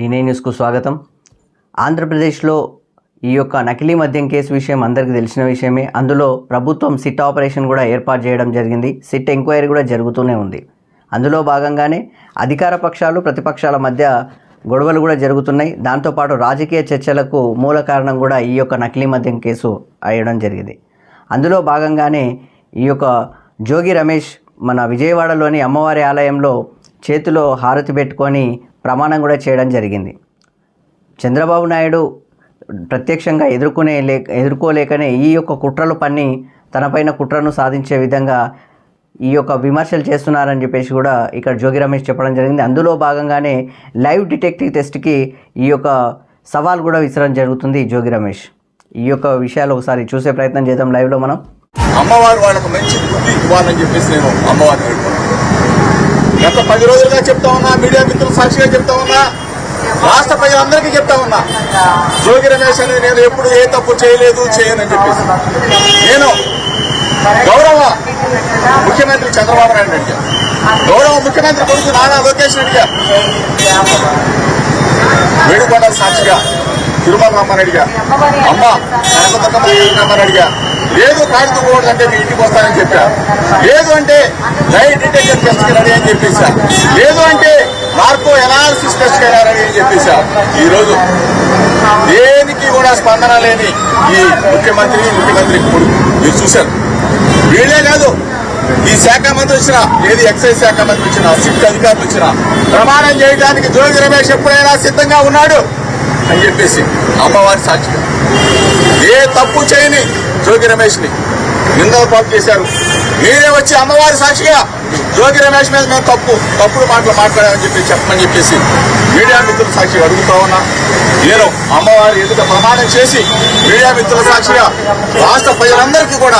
టీనే న్యూస్కు స్వాగతం. ఆంధ్రప్రదేశ్లో ఈ యొక్క నకిలీ మద్యం కేసు విషయం అందరికీ తెలిసిన విషయమే. అందులో ప్రభుత్వం సిట్ ఆపరేషన్ కూడా ఏర్పాటు చేయడం జరిగింది. సిట్ ఎంక్వైరీ కూడా జరుగుతూనే ఉంది. అందులో భాగంగానే అధికార పక్షాలు ప్రతిపక్షాల మధ్య గొడవలు కూడా జరుగుతున్నాయి. దాంతోపాటు రాజకీయ చర్చలకు మూల కారణం కూడా ఈ యొక్క నకిలీ మద్యం కేసు అయ్యడం జరిగింది. అందులో భాగంగానే ఈ యొక్క జోగి రమేష్ మన విజయవాడలోని అమ్మవారి ఆలయంలో చేతిలో హారతి పెట్టుకొని ప్రమాణం కూడా చేయడం జరిగింది. చంద్రబాబు నాయుడు ప్రత్యక్షంగా ఎదుర్కొనే లేక ఎదుర్కోలేకనే ఈ యొక్క కుట్రలు పన్ని తనపైన కుట్రను సాధించే విధంగా ఈ యొక్క విమర్శలు చేస్తున్నారని చెప్పేసి కూడా ఇక్కడ జోగి రమేష్ చెప్పడం జరిగింది. అందులో భాగంగానే లైవ్ డిటెక్టివ్ టెస్ట్కి ఈ యొక్క సవాల్ కూడా విసరడం జరుగుతుంది జోగి రమేష్. ఈ యొక్క విషయాలు ఒకసారి చూసే ప్రయత్నం చేద్దాం లైవ్లో మనం. అమ్మవారు వాళ్ళకు మంచి బుద్ధి ఇవ్వాలని చెప్పేసి నేను అమ్మవారిని గత పది రోజులుగా చెప్తా ఉన్నా మీడియా మిత్రులు సాక్షిగా చెప్తా ఉన్నా రాష్ట్ర ప్రజలందరికీ చెప్తా ఉన్నా జోగి రమేష్ అనేది నేను ఎప్పుడు ఏ తప్పు చేయలేదు చేయనని చెప్పేసి. నేను గౌరవ ముఖ్యమంత్రి చంద్రబాబు నాయుడు అడిగా గౌరవ ముఖ్యమంత్రి కొడుకు నారా లోకేష్ అడిగా వేడుకొండ సాక్షిగా తిరుమల అడిగా అమ్మ కనకదుర్గమ్మ రమ్మని అడిగా లేదు కాడుకోకూడదు అంటే మీ ఇంటికి వస్తానని చెప్పారు లేదు అంటే లైట్ డిటెక్టర్ టెస్ట్కి రెడీ అని చెప్పేసా లేదు అంటే నార్కో ఎనాలిసిస్ టెస్ట్కి రెడీ అని చెప్పేసా ఈ రోజు దేనికి కూడా స్పందన లేని ఈ ముఖ్యమంత్రి ముఖ్యమంత్రి కొడుకు మీరు చూశారు. వీళ్ళే కాదు ఈ శాఖ మంత్రి వచ్చిన ఏది ఎక్సైజ్ శాఖ మంత్రి వచ్చిన సిట్ అధికారులు వచ్చిన ప్రమాణం చేయడానికి జోగి రమేష్ ఎప్పుడైనా సిద్ధంగా ఉన్నాడు అని చెప్పేసి అమ్మవారి సాక్షిగా. ఏ తప్పు చేయని జోగి రమేష్ని నిందల చేశారు. మీరే వచ్చి అమ్మవారి సాక్షిగా జోగి రమేష్ మీద మేము తప్పు తప్పుడు మాటలు మాట్లాడామని చెప్పి చెప్పమని చెప్పేసి మీడియా మిత్రుల సాక్షి అడుగుతా ఉన్నా. నేను అమ్మవారి ఎదుట ప్రమాణం చేసి మీడియా మిత్రుల సాక్షిగా రాష్ట్ర ప్రజలందరికీ కూడా